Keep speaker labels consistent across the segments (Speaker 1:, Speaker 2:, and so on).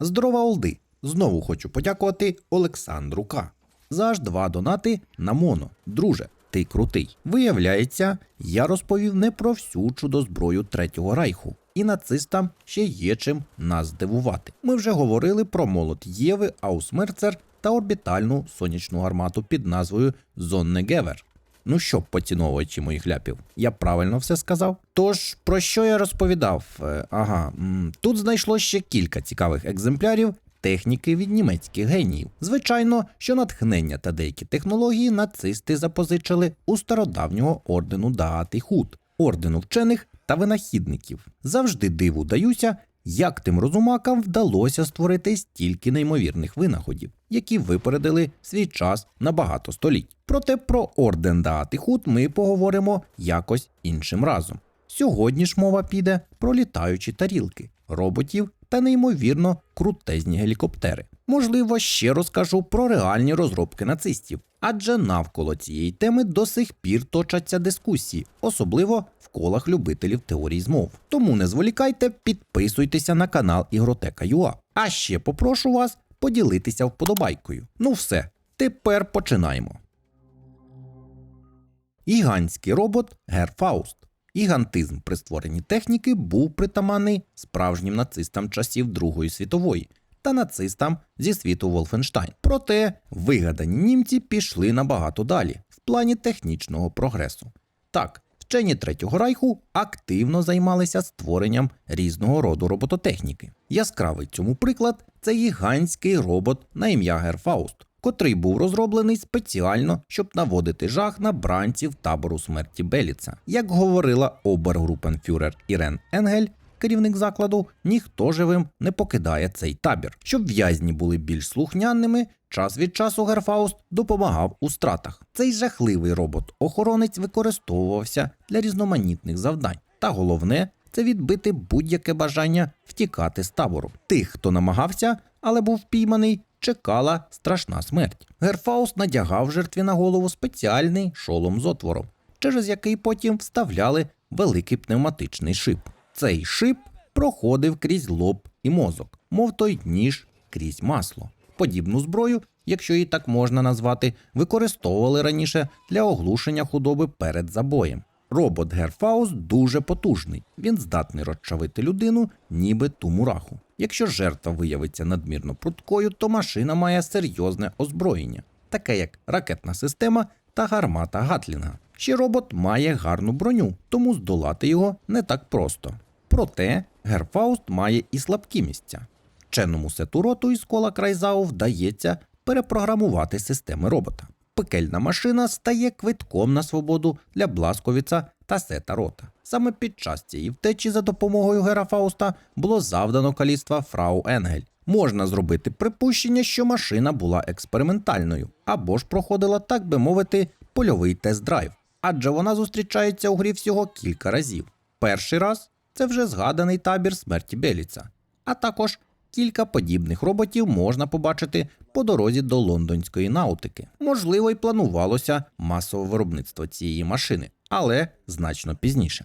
Speaker 1: Здорова Олди! Знову хочу подякувати Олександру К. За аж два донати на моно. Друже, ти крутий. Виявляється, я розповів не про всю чудозброю Третього Райху. І нацистам ще є чим нас здивувати. Ми вже говорили про молот Єви, Аусмерцер та орбітальну сонячну гармату під назвою Зоннегевер. Ну що, поціновувачі моїх ляпів, я правильно все сказав. Тож про що я розповідав? Е, Ага, тут знайшло ще кілька цікавих екземплярів техніки від німецьких геніїв. Звичайно, що натхнення та деякі технології нацисти запозичили у стародавнього ордену Даат і Худ, ордену вчених та винахідників. Завжди диву даюся, як тим розумакам вдалося створити стільки неймовірних винаходів, які випередили свій час на багато століть. Проте про орден Даатихут ми поговоримо якось іншим разом. Сьогодні ж мова піде про літаючі тарілки, роботів та неймовірно крутезні гелікоптери. Можливо, ще розкажу про реальні розробки нацистів, адже навколо цієї теми до сих пір точаться дискусії, особливо в колах любителів теорій змов. Тому не зволікайте, підписуйтеся на канал Ігротека.ua. А ще попрошу вас поділитися вподобайкою. Ну все, тепер починаємо. Гігантський робот Герфауст. Гігантизм при створенні техніки був притаманний справжнім нацистам часів Другої світової та нацистам зі світу Волфенштайн. Проте вигадані німці пішли набагато далі в плані технічного прогресу. Так, вчені Третього Райху активно займалися створенням різного роду робототехніки. Яскравий цьому приклад це гігантський робот на ім'я Герфауст, котрий був розроблений спеціально, щоб наводити жах на бранців табору смерті Беліца. Як говорила обергрупенфюрер Ірен Енгель, керівник закладу, ніхто живим не покидає цей табір. Щоб в'язні були більш слухняними, час від часу Герфауст допомагав у стратах. Цей жахливий робот-охоронець використовувався для різноманітних завдань. Та головне це відбити будь-яке бажання втікати з табору. Тих, хто намагався, але був впійманий, чекала страшна смерть. Герфауст надягав жертві на голову спеціальний шолом з отвором, через який потім вставляли великий пневматичний шип. Цей шип проходив крізь лоб і мозок, мов той ніж крізь масло. Подібну зброю, якщо її так можна назвати, використовували раніше для оглушення худоби перед забоєм. Робот Герфаус дуже потужний. Він здатний розчавити людину, ніби ту мураху. Якщо жертва виявиться надмірно пруткою, то машина має серйозне озброєння, таке як ракетна система та гармата Гатлінга. Ще робот має гарну броню, тому здолати його не так просто. Проте Герфауст має і слабкі місця. Вченому сету роту із кола Крайзау вдається перепрограмувати системи робота. Пекельна машина стає квитком на свободу для Бласковіца та сета рота. Саме під час цієї втечі за допомогою Герафауста було завдано каліцтва Фрау Енгель. Можна зробити припущення, що машина була експериментальною або ж проходила, так би мовити, польовий тест-драйв, адже вона зустрічається у грі всього кілька разів. Перший раз це вже згаданий табір смерті Беліца, а також кілька подібних роботів можна побачити по дорозі до лондонської наутики. Можливо, й планувалося масове виробництво цієї машини, але значно пізніше.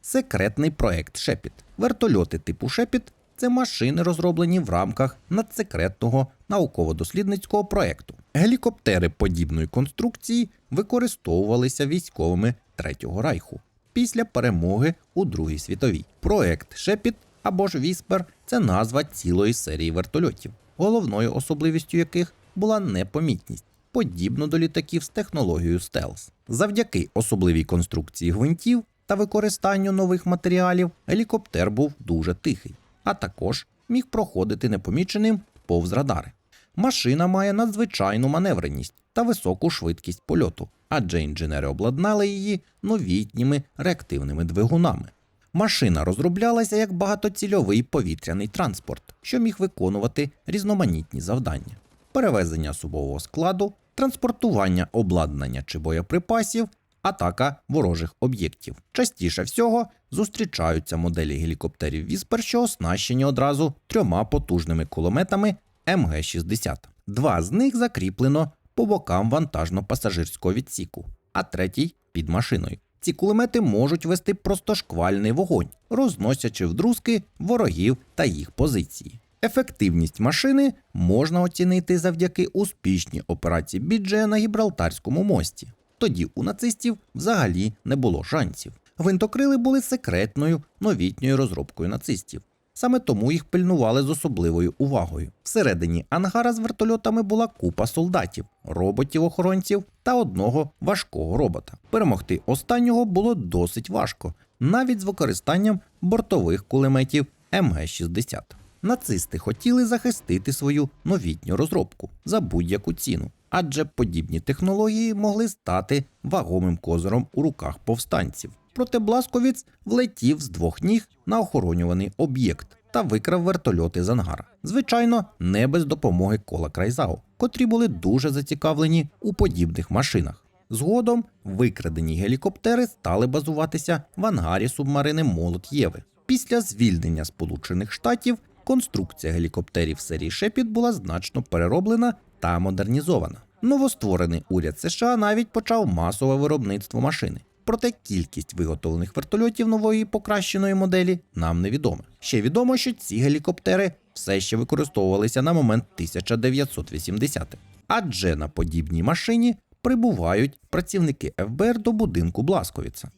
Speaker 1: Секретний проект Шепіт. Вертольоти типу Шепіт це машини, розроблені в рамках надсекретного науково-дослідницького проекту. Гелікоптери подібної конструкції використовувалися військовими Третього Райху після перемоги у Другій світовій. Проект Шепіт або ж Віспер це назва цілої серії вертольотів, головною особливістю яких була непомітність, подібно до літаків з технологією стелс. Завдяки особливій конструкції гвинтів та використанню нових матеріалів гелікоптер був дуже тихий, а також міг проходити непоміченим повз радари. Машина має надзвичайну маневреність та високу швидкість польоту, адже інженери обладнали її новітніми реактивними двигунами. Машина розроблялася як багатоцільовий повітряний транспорт, що міг виконувати різноманітні завдання: перевезення особового складу, транспортування обладнання чи боєприпасів, атака ворожих об'єктів. Частіше всього зустрічаються моделі гелікоптерів Віспер, що оснащені одразу трьома потужними кулеметами МГ-60. Два з них закріплено по бокам вантажно-пасажирського відсіку, а третій під машиною. Ці кулемети можуть вести просто шквальний вогонь, розносячи вдрузки ворогів та їх позиції. Ефективність машини можна оцінити завдяки успішній операції Біджея на Гібралтарському мості. Тоді у нацистів взагалі не було шансів. Гвинтокрили були секретною новітньою розробкою нацистів. Саме тому їх пильнували з особливою увагою. Всередині ангара з вертольотами була купа солдатів, роботів-охоронців та одного важкого робота. Перемогти останнього було досить важко, навіть з використанням бортових кулеметів МГ-60. Нацисти хотіли захистити свою новітню розробку за будь-яку ціну, адже подібні технології могли стати вагомим козиром у руках повстанців. Проте Бласковіц влетів з двох ніг на охоронюваний об'єкт та викрав вертольоти з ангара. Звичайно, не без допомоги кола Крайзау, котрі були дуже зацікавлені у подібних машинах. Згодом викрадені гелікоптери стали базуватися в ангарі субмарини Молот Єви. Після звільнення Сполучених Штатів конструкція гелікоптерів серії Шепіт була значно перероблена та модернізована. Новостворений уряд США навіть почав масове виробництво машини. Проте кількість виготовлених вертольотів нової покращеної моделі нам невідома. Ще відомо, що ці гелікоптери все ще використовувалися на момент 1980-х. Адже на подібній машині прибувають працівники ФБР до будинку Бласковіца.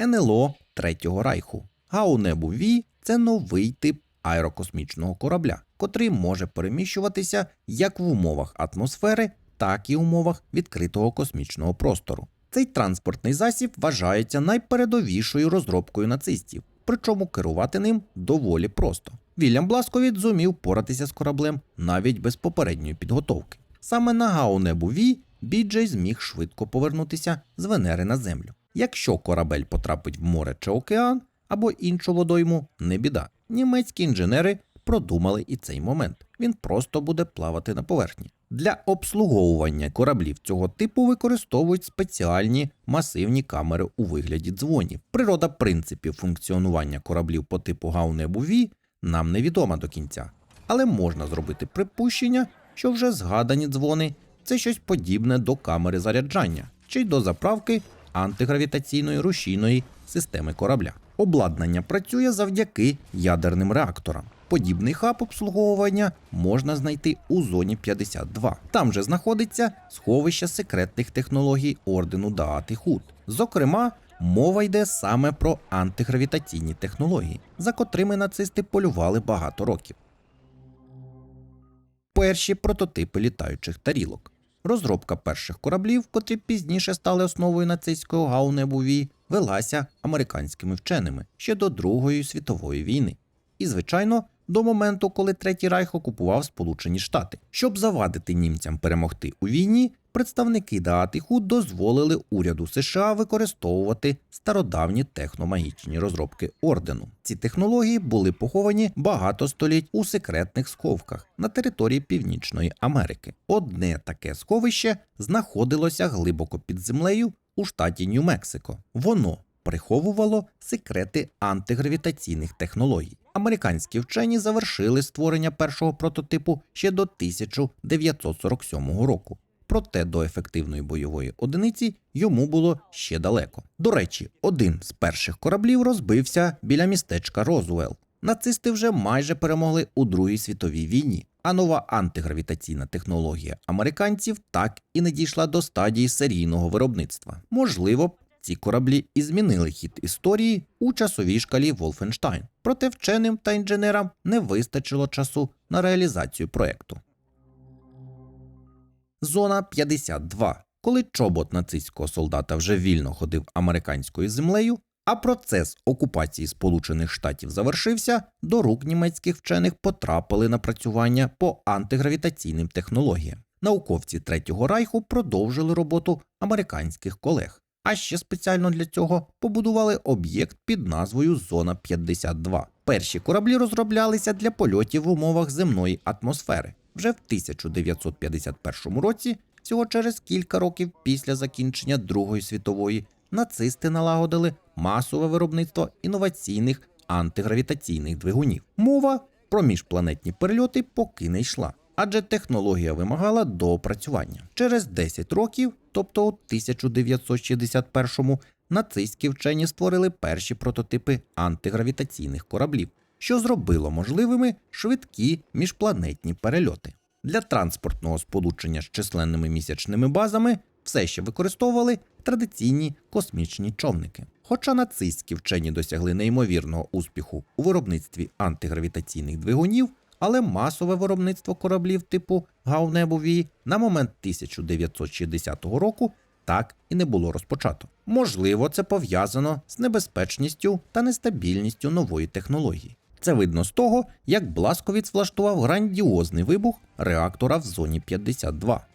Speaker 1: НЛО Третього Райху. Гаунебу Ві це новий тип аерокосмічного корабля, котрий може переміщуватися як в умовах атмосфери, так і в умовах відкритого космічного простору. Цей транспортний засіб вважається найпередовішою розробкою нацистів, причому керувати ним доволі просто. Вільям Бласковіт зумів поратися з кораблем навіть без попередньої підготовки. Саме на Гаунебу Ві Біджей зміг швидко повернутися з Венери на землю. Якщо корабель потрапить в море чи океан або іншу водойму, не біда. Німецькі інженери продумали і цей момент. Він просто буде плавати на поверхні. Для обслуговування кораблів цього типу використовують спеціальні масивні камери у вигляді дзвонів. Природа принципів функціонування кораблів по типу Гаунебу Ві нам невідома до кінця, але можна зробити припущення, що вже згадані дзвони це щось подібне до камери заряджання чи до заправки антигравітаційної рушійної системи корабля. Обладнання працює завдяки ядерним реакторам. Подібний хаб обслуговування можна знайти у зоні 52. Там же знаходиться сховище секретних технологій ордену Даат і Худ. Зокрема, мова йде саме про антигравітаційні технології, за котрими нацисти полювали багато років. Перші прототипи літаючих тарілок. Розробка перших кораблів, котрі пізніше стали основою нацистського гаунебу Ві, велася американськими вченими ще до Другої світової війни. І, звичайно, до моменту, коли Третій Райх окупував Сполучені Штати. Щоб завадити німцям перемогти у війні, представники Даат і Худ дозволили уряду США використовувати стародавні техномагічні розробки ордену. Ці технології були поховані багато століть у секретних сховках на території Північної Америки. Одне таке сховище знаходилося глибоко під землею у штаті Нью-Мексико. Воно приховувало секрети антигравітаційних технологій. Американські вчені завершили створення першого прототипу ще до 1947 року. Проте до ефективної бойової одиниці йому було ще далеко. До речі, один з перших кораблів розбився біля містечка Розуел. Нацисти вже майже перемогли у Другій світовій війні, а нова антигравітаційна технологія американців так і не дійшла до стадії серійного виробництва. Можливо, ці кораблі і змінили хід історії у часовій шкалі Волфенштайн. Проте вченим та інженерам не вистачило часу на реалізацію проекту. Зона 52. Коли чобот нацистського солдата вже вільно ходив американською землею, а процес окупації Сполучених Штатів завершився, до рук німецьких вчених потрапили напрацювання по антигравітаційним технологіям. Науковці Третього Райху продовжили роботу американських колег. А ще спеціально для цього побудували об'єкт під назвою Зона 52. Перші кораблі розроблялися для польотів в умовах земної атмосфери. Вже в 1951 році, всього через кілька років після закінчення Другої світової, нацисти налагодили масове виробництво інноваційних антигравітаційних двигунів. Мова про міжпланетні перельоти поки не йшла. Адже технологія вимагала доопрацювання. Через 10 років, тобто у 1961-му, нацистські вчені створили перші прототипи антигравітаційних кораблів, що зробило можливими швидкі міжпланетні перельоти. Для транспортного сполучення з численними місячними базами все ще використовували традиційні космічні човники. Хоча нацистські вчені досягли неймовірного успіху у виробництві антигравітаційних двигунів, але масове виробництво кораблів типу Гаунебові на момент 1960 року так і не було розпочато. Можливо, це пов'язано з небезпечністю та нестабільністю нової технології. Це видно з того, як Бласковіц влаштував грандіозний вибух реактора в зоні 52.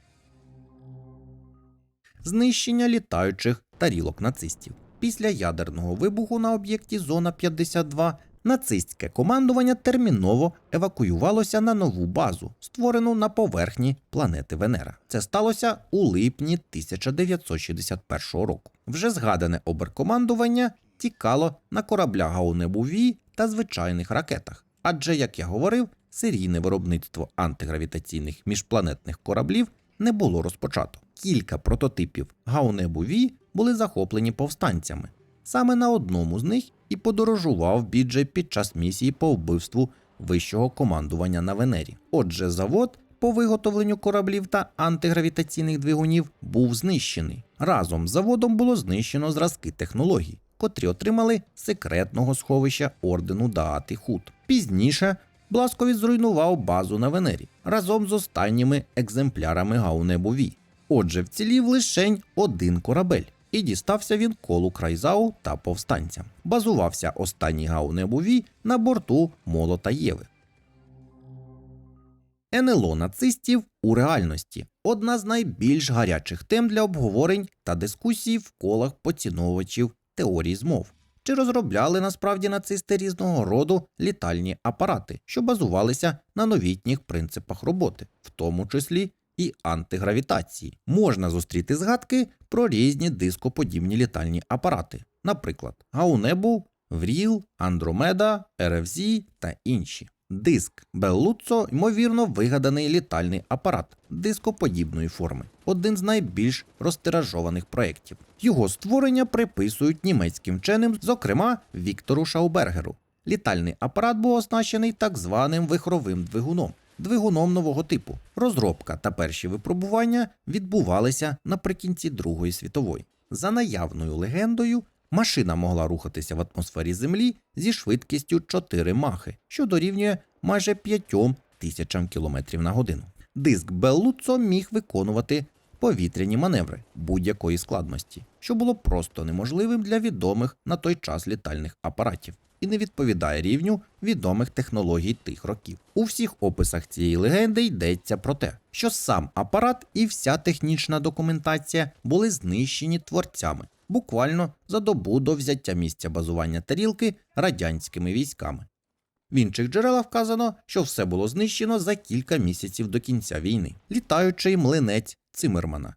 Speaker 1: Знищення літаючих тарілок нацистів. Після ядерного вибуху на об'єкті Зона 52 нацистське командування терміново евакуювалося на нову базу, створену на поверхні планети Венера. Це сталося у липні 1961 року. Вже згадане оберкомандування тікало на кораблях Гаунебуві та звичайних ракетах. Адже, як я говорив, серійне виробництво антигравітаційних міжпланетних кораблів не було розпочато. Кілька прототипів Гаунебуві були захоплені повстанцями. Саме на одному з них і подорожував Біджей під час місії по вбивству вищого командування на Венері. Отже, завод по виготовленню кораблів та антигравітаційних двигунів був знищений. Разом з заводом було знищено зразки технологій, котрі отримали секретного сховища ордену Даат і Худ. Пізніше Бласковіць зруйнував базу на Венері разом з останніми екземплярами Гаунебові. Отже, вцілів лишень один корабель, і дістався він колу Крайзау та повстанцям. Базувався останній Гаунебові на борту Молота Єви. НЛО нацистів у реальності одна з найбільш гарячих тем для обговорень та дискусій в колах поціновувачів теорії змов. Чи розробляли насправді нацисти різного роду літальні апарати, що базувалися на новітніх принципах роботи, в тому числі і антигравітації. Можна зустріти згадки про різні дископодібні літальні апарати, наприклад, Гаунебу, Вріл, Андромеда, РФЗ та інші. Диск Беллуцо, ймовірно, вигаданий літальний апарат дископодібної форми, один з найбільш розтиражованих проєктів. Його створення приписують німецьким вченим, зокрема Віктору Шаубергеру. Літальний апарат був оснащений так званим вихровим двигуном, двигуном нового типу. Розробка та перші випробування відбувалися наприкінці Другої світової. За наявною легендою, машина могла рухатися в атмосфері Землі зі швидкістю 4 махи, що дорівнює майже 5 тисячам кілометрів на годину. Диск Беллуцо міг виконувати повітряні маневри будь-якої складності, що було просто неможливим для відомих на той час літальних апаратів і не відповідає рівню відомих технологій тих років. У всіх описах цієї легенди йдеться про те, що сам апарат і вся технічна документація були знищені творцями буквально за добу до взяття місця базування тарілки радянськими військами. В інших джерелах вказано, що все було знищено за кілька місяців до кінця війни. Літаючий млинець Цимермана.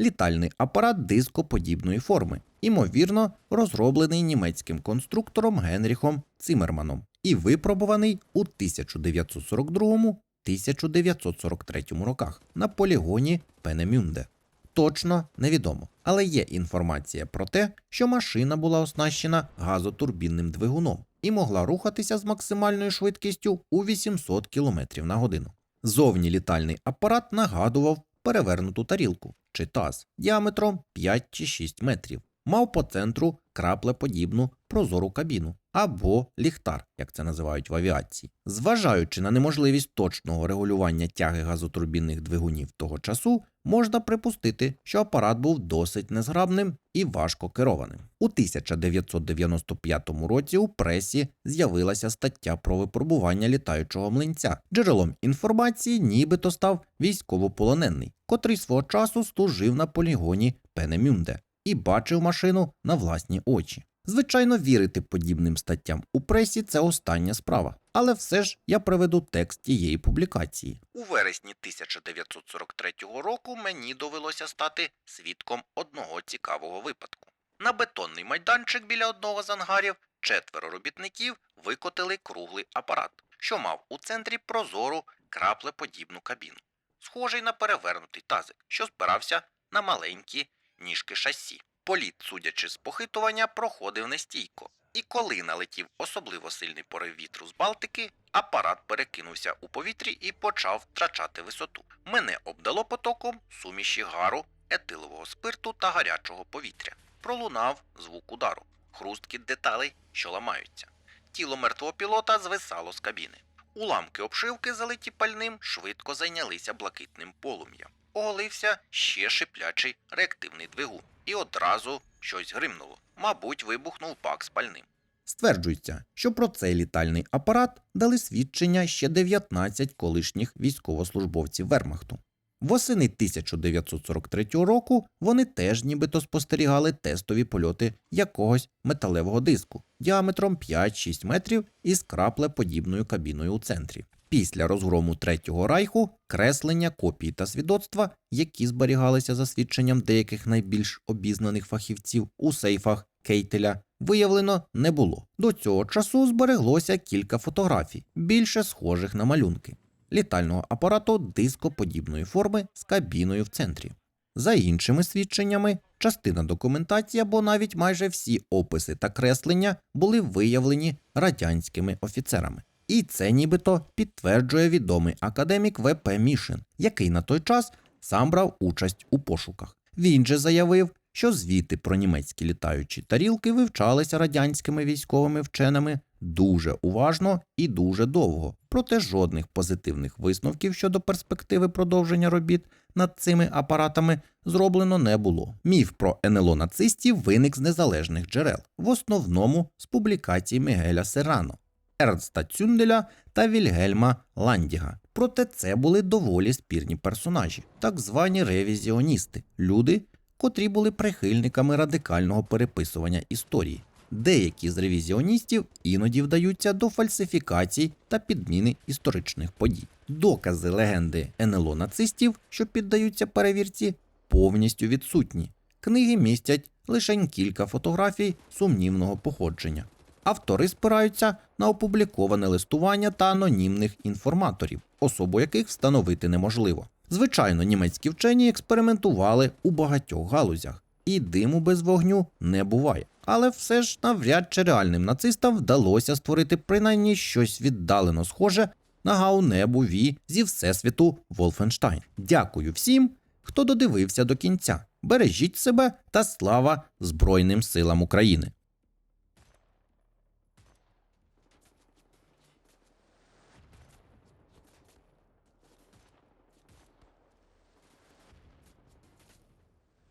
Speaker 1: Літальний апарат дископодібної форми, імовірно, розроблений німецьким конструктором Генріхом Цимерманом і випробуваний у 1942-1943 роках на полігоні Пенемюнде. Точно невідомо, але є інформація про те, що машина була оснащена газотурбінним двигуном і могла рухатися з максимальною швидкістю у 800 км на годину. Зовні літальний апарат нагадував перевернуту тарілку чи таз діаметром 5 чи 6 метрів, мав по центру краплеподібну прозору кабіну або ліхтар, як це називають в авіації. Зважаючи на неможливість точного регулювання тяги газотурбінних двигунів того часу, можна припустити, що апарат був досить незграбним і важко керованим. У 1995 році у пресі з'явилася стаття про випробування літаючого млинця. Джерелом інформації нібито став військовополонений, котрий свого часу служив на полігоні Пенемюнде і бачив машину на власні очі. Звичайно, вірити подібним статтям у пресі це остання справа, але все ж я приведу текст тієї публікації. У вересні 1943 року мені довелося стати свідком одного цікавого випадку. На бетонний майданчик біля одного з ангарів четверо робітників викотили круглий апарат, що мав у центрі прозору краплеподібну кабіну, схожий на перевернутий тазик, що спирався на маленькі ніжки шасі. Політ, судячи з похитування, проходив нестійко, і коли налетів особливо сильний порив вітру з Балтики, апарат перекинувся у повітрі і почав втрачати висоту. Мене обдало потоком суміші гару, етилового спирту та гарячого повітря. Пролунав звук удару, хрусткіт деталей, що ламаються. Тіло мертвого пілота звисало з кабіни. Уламки обшивки, залиті пальним, швидко зайнялися блакитним полум'ям. Оголився ще шиплячий реактивний двигун, і одразу щось гримнуло. Мабуть, вибухнув бак з пальним. Стверджується, що про цей літальний апарат дали свідчення ще 19 колишніх військовослужбовців Вермахту. Восени 1943 року вони теж нібито спостерігали тестові польоти якогось металевого диску діаметром 5-6 метрів із краплеподібною кабіною у центрі. Після розгрому Третього райху креслення, копії та свідоцтва, які зберігалися за свідченням деяких найбільш обізнаних фахівців у сейфах Кейтеля, виявлено не було. До цього часу збереглося кілька фотографій, більше схожих на малюнки літального апарату дископодібної форми з кабіною в центрі. За іншими свідченнями, частина документації або навіть майже всі описи та креслення були виявлені радянськими офіцерами. І це нібито підтверджує відомий академік ВП Мішин, який на той час сам брав участь у пошуках. Він же заявив, що звіти про німецькі літаючі тарілки вивчалися радянськими військовими вченими дуже уважно і дуже довго, проте жодних позитивних висновків щодо перспективи продовження робіт над цими апаратами зроблено не було. Міф про НЛО нацистів виник з незалежних джерел, в основному з публікацій Мігеля Серрано, Ернста Цюнделя та Вільгельма Ландіга. Проте це були доволі спірні персонажі, так звані ревізіоністи, люди, котрі були прихильниками радикального переписування історії. Деякі з ревізіоністів іноді вдаються до фальсифікацій та підміни історичних подій. Докази легенди НЛО нацистів, що піддаються перевірці, повністю відсутні. Книги містять лише кілька фотографій сумнівного походження. Автори спираються на опубліковане листування та анонімних інформаторів, особу яких встановити неможливо. Звичайно, німецькі вчені експериментували у багатьох галузях, і диму без вогню не буває. Але все ж навряд чи реальним нацистам вдалося створити принаймні щось віддалено схоже на гаунебу Ві зі всесвіту Волфенштайн. Дякую всім, хто додивився до кінця. Бережіть себе та слава Збройним силам України.